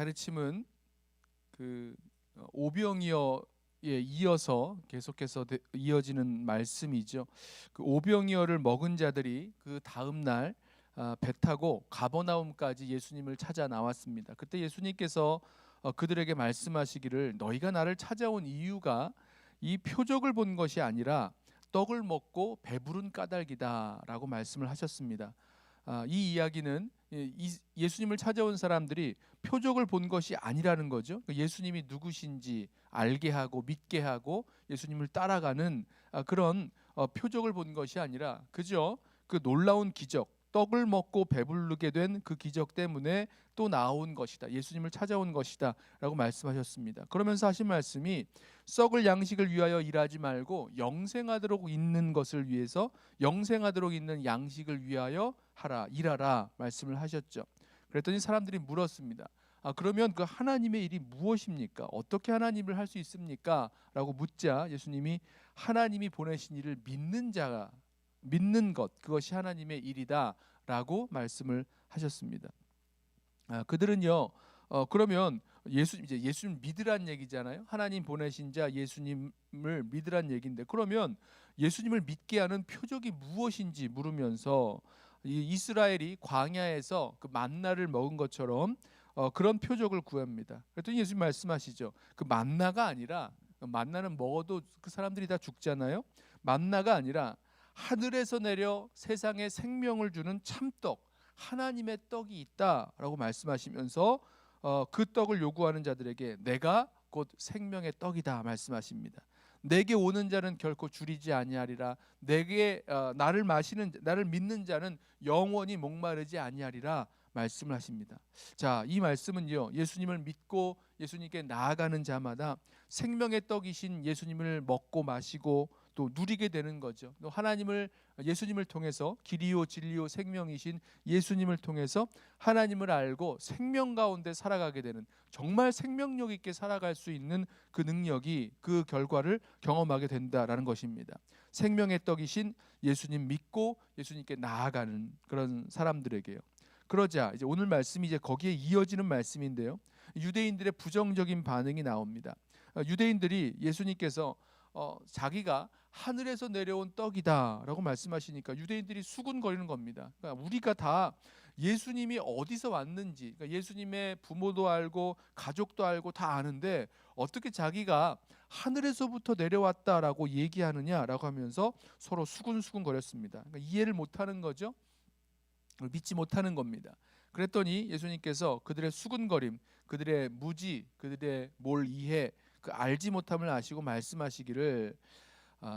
가르침은 그 어, 오병이어에 이어서 계속해서 되- 이어지는 말씀이죠. 그 오병이어를 먹은 자들이 그 다음 날 아, 배 타고 가버나움까지 예수님을 찾아 나왔습니다. 그때 예수님께서 어, 그들에게 말씀하시기를 너희가 나를 찾아온 이유가 이 표적을 본 것이 아니라 떡을 먹고 배부른 까닭이다라고 말씀을 하셨습니다. 아, 이 이야기는 예, 이- 예수님을 찾아온 사람들이 표적을 본 것이 아니라는 거죠. 그 예수님이 누구신지 알게 하고 믿게 하고 예수님을 따라가는 아, 그런 어, 표적을 본 것이 아니라 그저 그 놀라운 기적, 떡을 먹고 배부르게 된 그 기적 때문에 또 나온 것이다. 예수님을 찾아온 것이다 라고 말씀하셨습니다. 그러면서 하신 말씀이 썩을 양식을 위하여 일하지 말고 영생하도록 있는 것을 위해서 영생하도록 있는 양식을 위하여 하라 일하라 말씀을 하셨죠. 그랬더니 사람들이 물었습니다. 아 그러면 그 하나님의 일이 무엇입니까? 어떻게 하나님을 할 수 있습니까?라고 묻자 예수님이 하나님이 보내신 일을 믿는 자가 믿는 것 그것이 하나님의 일이다라고 말씀을 하셨습니다. 아, 그들은요. 어, 그러면 예수 이제 예수님 믿으란 얘기잖아요. 하나님 보내신 자 예수님을 믿으란 얘기인데 그러면 예수님을 믿게 하는 표적이 무엇인지 물으면서 이 이스라엘이 광야에서 그 만나를 먹은 것처럼 어, 그런 표적을 구합니다. 그랬더니 예수님 말씀하시죠. 그 만나가 아니라 만나는 먹어도 그 사람들이 다 죽잖아요. 만나가 아니라 하늘에서 내려 세상에 생명을 주는 참떡 하나님의 떡이 있다라고 말씀하시면서 어, 그 떡을 요구하는 자들에게 내가 곧 생명의 떡이다 말씀하십니다. 내게 오는 자는 결코 줄이지 아니하리라. 내게 어, 나를 마시는 나를 믿는 자는 영원히 목마르지 아니하리라 말씀을 하십니다. 자, 이 말씀은요. 예수님을 믿고 예수님께 나아가는 자마다 생명의 떡이신 예수님을 먹고 마시고 또 누리게 되는 거죠. 또 하나님을 예수님을 통해서 길이요 진리요 생명이신 예수님을 통해서 하나님을 알고 생명 가운데 살아가게 되는 정말 생명력 있게 살아갈 수 있는 그 능력이 그 결과를 경험하게 된다라는 것입니다. 생명의 떡이신 예수님 믿고 예수님께 나아가는 그런 사람들에게요. 그러자 이제 오늘 말씀이 이제 거기에 이어지는 말씀인데요. 유대인들의 부정적인 반응이 나옵니다. 어, 유대인들이 예수님께서 어, 자기가 하늘에서 내려온 떡이다라고 말씀하시니까 유대인들이 수군거리는 겁니다. 그러니까 우리가 다 예수님이 어디서 왔는지, 그러니까 예수님의 부모도 알고 가족도 알고 다 아는데 어떻게 자기가 하늘에서부터 내려왔다라고 얘기하느냐라고 하면서 서로 수군수군거렸습니다. 그러니까 이해를 못하는 거죠. 믿지 못하는 겁니다. 그랬더니 예수님께서 그들의 수군거림, 그들의 무지, 그들의 뭘 이해, 그 알지 못함을 아시고 말씀하시기를 어,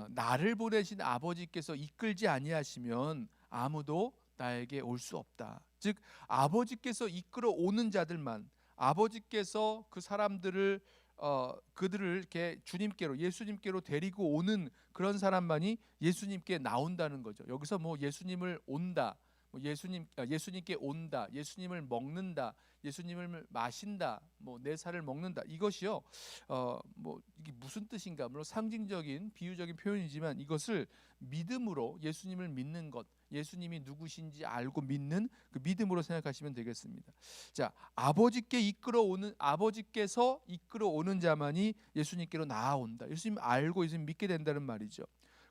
나를 보내신 아버지께서 이끌지 아니하시면 아무도 나에게 올 수 없다. 즉 아버지께서 이끌어 오는 자들만 아버지께서 그 사람들을 어, 그들을 이렇게 주님께로 예수님께로 데리고 오는 그런 사람만이 예수님께 나온다는 거죠. 여기서 뭐 예수님을 온다. 뭐 예수님 아, 예수님께 온다. 예수님을 먹는다. 예수님을 마신다. 뭐 내 살을 먹는다. 이것이요. 어 뭐 이게 무슨 뜻인가? 물론 상징적인 비유적인 표현이지만 이것을 믿음으로 예수님을 믿는 것, 예수님이 누구신지 알고 믿는 그 믿음으로 생각하시면 되겠습니다. 자, 아버지께 이끌어 오는 아버지께서 이끌어 오는 자만이 예수님께로 나아온다. 예수님 알고 예수님 믿게 된다는 말이죠.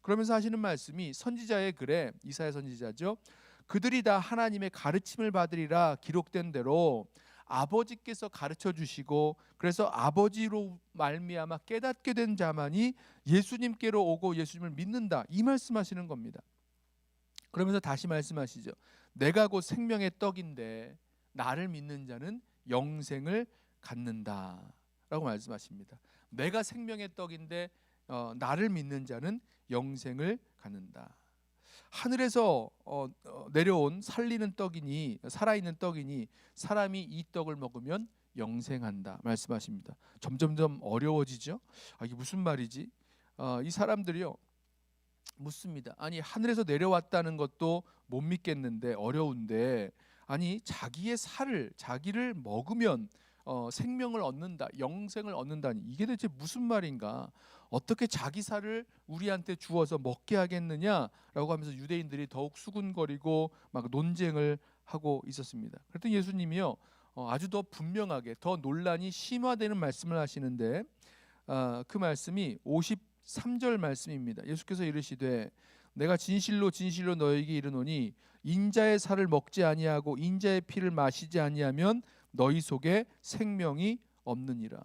그러면서 하시는 말씀이 선지자의 글에 이사야 선지자죠. 그들이 다 하나님의 가르침을 받으리라 기록된 대로 아버지께서 가르쳐 주시고 그래서 아버지로 말미암아 깨닫게 된 자만이 예수님께로 오고 예수님을 믿는다 이 말씀하시는 겁니다. 그러면서 다시 말씀하시죠. 내가 곧 생명의 떡인데 나를 믿는 자는 영생을 갖는다라고 말씀하십니다. 내가 생명의 떡인데 어, 나를 믿는 자는 영생을 갖는다. 하늘에서 어, 어, 내려온 살리는 떡이니 살아있는 떡이니 사람이 이 떡을 먹으면 영생한다 말씀하십니다. 점점점 어려워지죠. 아, 이게 무슨 말이지? 어, 이 사람들이요 묻습니다. 아니 하늘에서 내려왔다는 것도 못 믿겠는데 어려운데 아니 자기의 살을 자기를 먹으면 어, 생명을 얻는다, 영생을 얻는다니 이게 대체 무슨 말인가? 어떻게 자기 살을 우리한테 주어서 먹게 하겠느냐라고 하면서 유대인들이 더욱 수군거리고 막 논쟁을 하고 있었습니다. 그랬더니 예수님이요 어, 아주 더 분명하게 더 논란이 심화되는 말씀을 하시는데 아, 그 말씀이 53절 말씀입니다. 예수께서 이르시되 내가 진실로 진실로 너에게 이르노니 인자의 살을 먹지 아니하고 인자의 피를 마시지 아니하면 너희 속에 생명이 없느니라.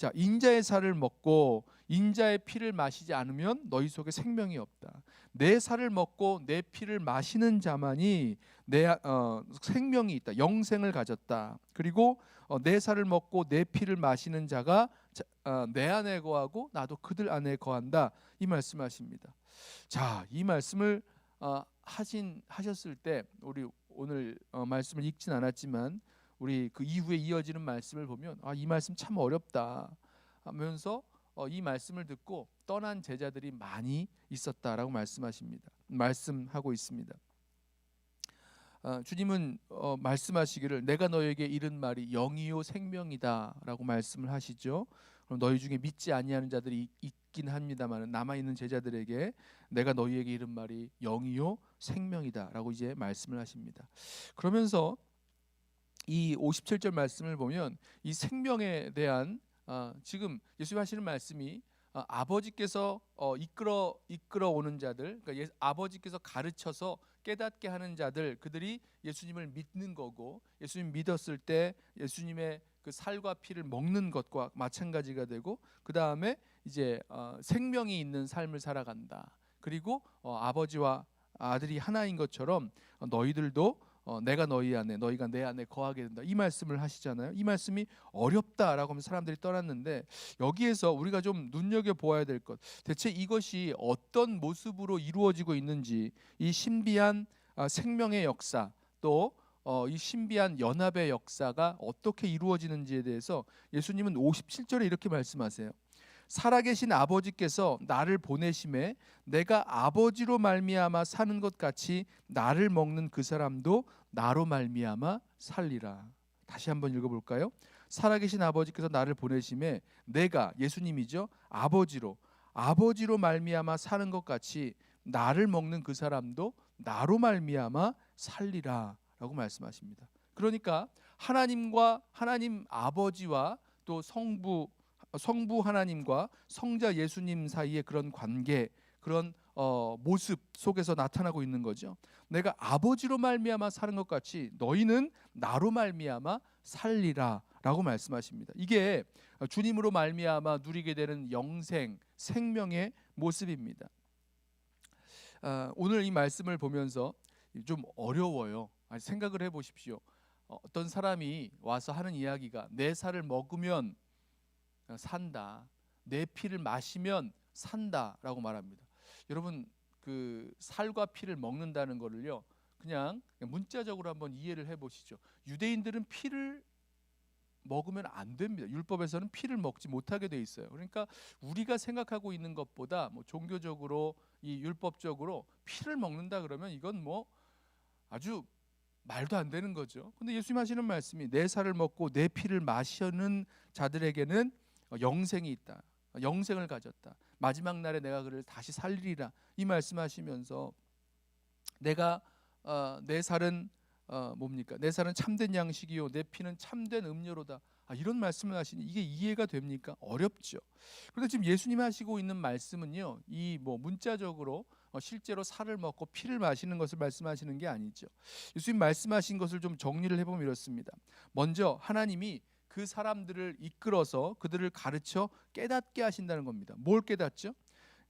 자, 인자의 살을 먹고 인자의 피를 마시지 않으면 너희 속에 생명이 없다. 내 살을 먹고 내 피를 마시는 자만이 내 어, 생명이 있다. 영생을 가졌다. 그리고 어, 내 살을 먹고 내 피를 마시는 자가 자, 어, 내 안에 거하고 나도 그들 안에 거한다. 이 말씀하십니다. 자, 이 말씀을 어, 하신 하셨을 때 우리 오늘 어, 말씀을 읽진 않았지만 우리 그 이후에 이어지는 말씀을 보면 아, 이 말씀 참 어렵다 하면서 어, 이 말씀을 듣고 떠난 제자들이 많이 있었다라고 말씀하십니다. 말씀하고 있습니다. 아, 주님은 어, 말씀하시기를 내가 너에게 이른 말이 영이요 생명이다라고 말씀을 하시죠. 그럼 너희 중에 믿지 아니하는 자들이 있- 있긴 합니다만 남아 있는 제자들에게 내가 너희에게 이른 말이 영이요 생명이다라고 이제 말씀을 하십니다. 그러면서 이 57절 말씀을 보면 이 생명에 대한 아, 지금 예수님 하시는 말씀이 아, 아버지께서 어, 이끌어 이끌어 오는 자들, 그러니까 예, 아버지께서 가르쳐서 깨닫게 하는 자들, 그들이 예수님을 믿는 거고 예수님 믿었을 때 예수님의 그 살과 피를 먹는 것과 마찬가지가 되고 그 다음에 이제 어, 생명이 있는 삶을 살아간다. 그리고 어, 아버지와 아들이 하나인 것처럼 어, 너희들도 어, 내가 너희 안에 너희가 내 안에 거하게 된다. 이 말씀을 하시잖아요. 이 말씀이 어렵다라고 하면 사람들이 떠났는데 여기에서 우리가 좀 눈여겨 보아야 될 것. 대체 이것이 어떤 모습으로 이루어지고 있는지 이 신비한 아, 생명의 역사 또 어, 이 신비한 연합의 역사가 어떻게 이루어지는지에 대해서 예수님은 57절에 이렇게 말씀하세요. 살아계신 아버지께서 나를 보내심에 내가 아버지로 말미암아 사는 것 같이 나를 먹는 그 사람도 나로 말미암아 살리라. 다시 한번 읽어볼까요? 살아계신 아버지께서 나를 보내심에 내가 예수님이죠 아버지로 아버지로 말미암아 사는 것 같이 나를 먹는 그 사람도 나로 말미암아 살리라라고 말씀하십니다. 그러니까 하나님과 하나님 아버지와 또 성부 성부 하나님과 성자 예수님 사이의 그런 관계 그런 어, 모습 속에서 나타나고 있는 거죠. 내가 아버지로 말미암아 사는 것 같이 너희는 나로 말미암아 살리라라고 말씀하십니다. 이게 주님으로 말미암아 누리게 되는 영생 생명의 모습입니다. 아, 오늘 이 말씀을 보면서 좀 어려워요. 생각을 해보십시오. 어, 어떤 사람이 와서 하는 이야기가 내 살을 먹으면 산다. 내 피를 마시면 산다라고 말합니다. 여러분 그 살과 피를 먹는다는 거를요. 그냥 문자적으로 한번 이해를 해 보시죠. 유대인들은 피를 먹으면 안 됩니다. 율법에서는 피를 먹지 못하게 돼 있어요. 그러니까 우리가 생각하고 있는 것보다 뭐 종교적으로 이 율법적으로 피를 먹는다 그러면 이건 뭐 아주 말도 안 되는 거죠. 근데 예수님 하시는 말씀이 내 살을 먹고 내 피를 마시는 자들에게는 어, 영생이 있다. 어, 영생을 가졌다. 마지막 날에 내가 그를 다시 살리리라. 이 말씀하시면서 내가 어, 내 살은 어, 뭡니까? 내 살은 참된 양식이요, 내 피는 참된 음료로다. 아, 이런 말씀을 하시니 이게 이해가 됩니까? 어렵죠. 그런데 지금 예수님이 하시고 있는 말씀은요, 이 뭐 문자적으로 어, 실제로 살을 먹고 피를 마시는 것을 말씀하시는 게 아니죠. 예수님 말씀하신 것을 좀 정리를 해보면 이렇습니다. 먼저 하나님이 그 사람들을 이끌어서 그들을 가르쳐 깨닫게 하신다는 겁니다. 뭘 깨닫죠?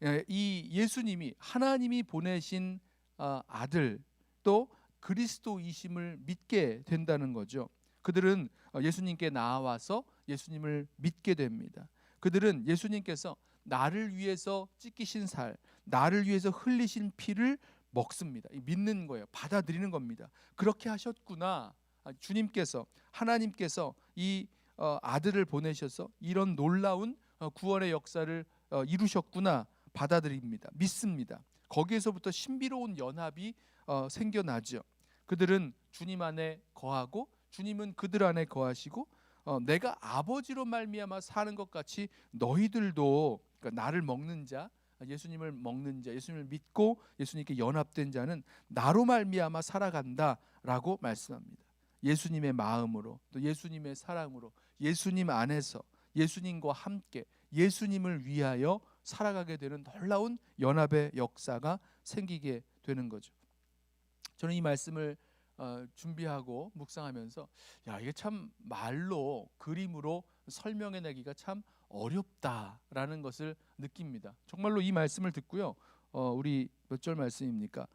예, 이 예수님이 하나님이 보내신 어, 아들 또 그리스도이심을 믿게 된다는 거죠. 그들은 어, 예수님께 나와서 예수님을 믿게 됩니다. 그들은 예수님께서 나를 위해서 찢기신 살, 나를 위해서 흘리신 피를 먹습니다. 믿는 거예요. 받아들이는 겁니다. 그렇게 하셨구나. 아, 주님께서 하나님께서 이 어, 아들을 보내셔서 이런 놀라운 어, 구원의 역사를 어, 이루셨구나 받아들입니다. 믿습니다. 거기에서부터 신비로운 연합이 어, 생겨나죠. 그들은 주님 안에 거하고 주님은 그들 안에 거하시고 어, 내가 아버지로 말미암아 사는 것 같이 너희들도 그러니까 나를 먹는 자 예수님을 먹는 자 예수님을 믿고 예수님께 연합된 자는 나로 말미암아 살아간다라고 말씀합니다. 예수님의 마음으로 또 예수님의 사랑으로 예수님 안에서 예수님과 함께 예수님을 위하여 살아가게 되는 놀라운 연합의 역사가 생기게 되는 거죠. 저는 이 말씀을 어, 준비하고 묵상하면서 야 이게 참 말로 그림으로 설명해내기가 참 어렵다라는 것을 느낍니다. 정말로 이 말씀을 듣고요. 어, 우리 몇 절 말씀입니까?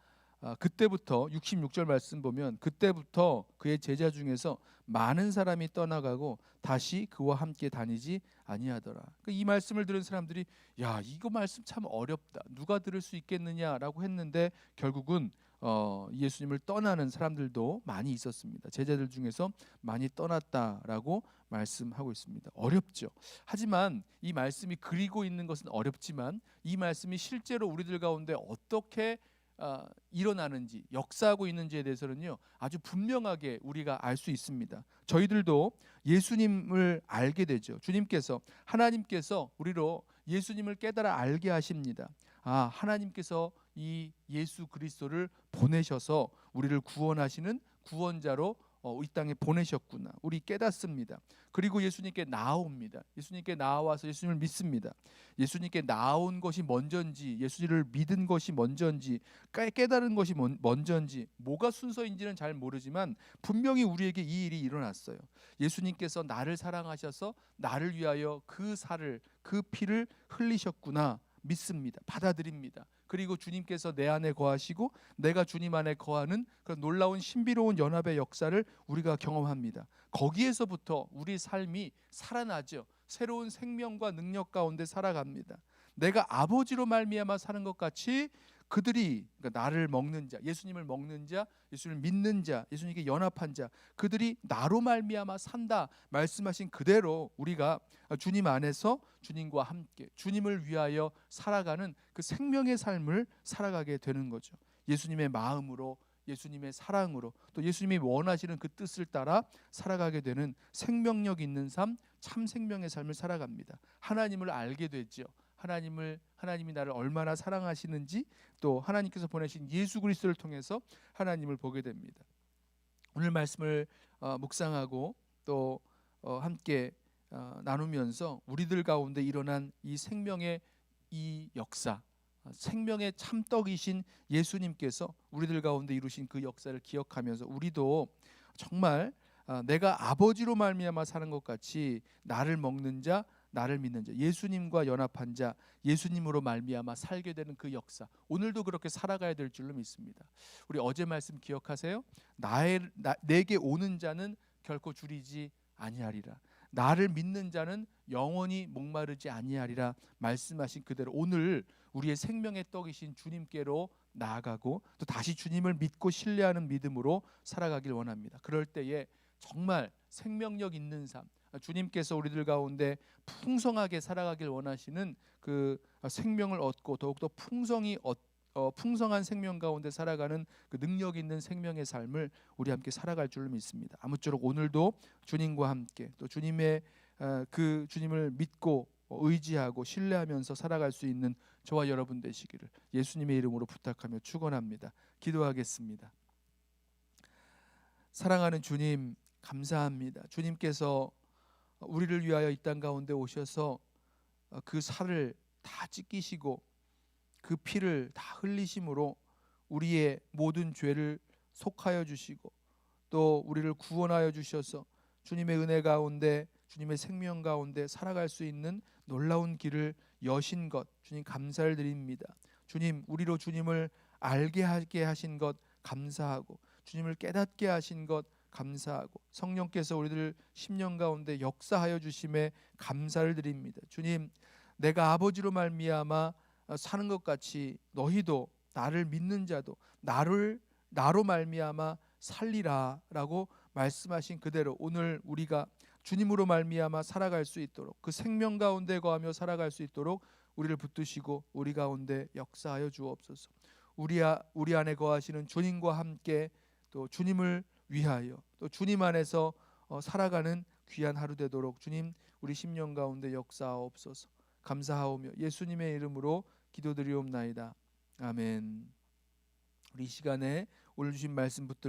아, 그때부터 66절 말씀 보면 그때부터 그의 제자 중에서 많은 사람이 떠나가고 다시 그와 함께 다니지 아니하더라. 그이 말씀을 들은 사람들이 야 이거 말씀 참 어렵다. 누가 들을 수 있겠느냐라고 했는데 결국은 어, 예수님을 떠나는 사람들도 많이 있었습니다. 제자들 중에서 많이 떠났다라고 말씀하고 있습니다. 어렵죠. 하지만 이 말씀이 그리고 있는 것은 어렵지만 이 말씀이 실제로 우리들 가운데 어떻게 아, 일어나는지 역사하고 있는지에 대해서는요 아주 분명하게 우리가 알 수 있습니다. 저희들도 예수님을 알게 되죠. 주님께서 하나님께서 우리로 예수님을 깨달아 알게 하십니다. 아 하나님께서 이 예수 그리스도를 보내셔서 우리를 구원하시는 구원자로 어, 이 땅에 보내셨구나. 우리 깨닫습니다. 그리고 예수님께 나옵니다. 예수님께 나와서 예수님을 믿습니다. 예수님께 나온 것이 먼저인지 예수님을 믿은 것이 먼저인지 깨- 깨달은 것이 먼- 먼저인지 뭐가 순서인지는 잘 모르지만 분명히 우리에게 이 일이 일어났어요. 예수님께서 나를 사랑하셔서 나를 위하여 그 살을 그 피를 흘리셨구나 믿습니다. 받아들입니다. 그리고 주님께서 내 안에 거하시고 내가 주님 안에 거하는 그런 놀라운 신비로운 연합의 역사를 우리가 경험합니다. 거기에서부터 우리 삶이 살아나죠. 새로운 생명과 능력 가운데 살아갑니다. 내가 아버지로 말미암아 사는 것 같이 그들이 그러니까 나를 먹는 자, 예수님을 먹는 자, 예수님을 믿는 자, 예수님께 연합한 자, 그들이 나로 말미암아 산다 말씀하신 그대로 우리가 주님 안에서 주님과 함께 주님을 위하여 살아가는 그 생명의 삶을 살아가게 되는 거죠. 예수님의 마음으로 예수님의 사랑으로 또 예수님이 원하시는 그 뜻을 따라 살아가게 되는 생명력 있는 삶, 참 생명의 삶을 살아갑니다. 하나님을 알게 되죠. 하나님을 하나님이 나를 얼마나 사랑하시는지 또 하나님께서 보내신 예수 그리스도를 통해서 하나님을 보게 됩니다. 오늘 말씀을 어, 묵상하고 또 어, 함께 어, 나누면서 우리들 가운데 일어난 이 생명의 이 역사, 어, 생명의 참떡이신 예수님께서 우리들 가운데 이루신 그 역사를 기억하면서 우리도 정말 아, 내가 아버지로 말미암아 사는 것 같이 나를 먹는 자 나를 믿는 자 예수님과 연합한 자 예수님으로 말미암아 살게 되는 그 역사 오늘도 그렇게 살아가야 될 줄로 믿습니다. 우리 어제 말씀 기억하세요? 나의 나, 내게 오는 자는 결코 줄이지 아니하리라. 나를 믿는 자는 영원히 목마르지 아니하리라 말씀하신 그대로 오늘 우리의 생명의 떡이신 주님께로 나아가고 또 다시 주님을 믿고 신뢰하는 믿음으로 살아가길 원합니다. 그럴 때에 정말 생명력 있는 삶 주님께서 우리들 가운데 풍성하게 살아가길 원하시는 그 생명을 얻고 더욱더 풍성이 얻, 어, 풍성한 생명 가운데 살아가는 그 능력 있는 생명의 삶을 우리 함께 살아갈 줄 믿습니다. 아무쪼록 오늘도 주님과 함께 또 주님의 어, 그 주님을 믿고 의지하고 신뢰하면서 살아갈 수 있는 저와 여러분 되시기를 예수님의 이름으로 부탁하며 축원합니다. 기도하겠습니다. 사랑하는 주님 감사합니다. 주님께서 우리를 위하여 이 땅 가운데 오셔서 어, 그 살을 다 찢기시고 그 피를 다 흘리심으로 우리의 모든 죄를 속하여 주시고 또 우리를 구원하여 주셔서 주님의 은혜 가운데 주님의 생명 가운데 살아갈 수 있는 놀라운 길을 여신 것 주님 감사를 드립니다. 주님 우리로 주님을 알게 하게 하신 것 감사하고 주님을 깨닫게 하신 것 감사하고 성령께서 우리들 심령 가운데 역사하여 주심에 감사를 드립니다. 주님, 내가 아버지로 말미암아 사는 것 같이 너희도 나를 믿는 자도 나를 나로 말미암아 살리라라고 말씀하신 그대로 오늘 우리가 주님으로 말미암아 살아갈 수 있도록 그 생명 가운데 거하며 살아갈 수 있도록 우리를 붙드시고 우리 가운데 역사하여 주옵소서. 우리 아, 우리 안에 거하시는 주님과 함께 또 주님을 위하여. 또 주님 안에서 어, 살아가는 귀한 하루 되도록 주님 우리 심령 가운데 역사하옵소서. 감사하오며 예수님의 이름으로 기도드리옵나이다. 아멘. 우리 이 시간에 오늘 주신 말씀 붙들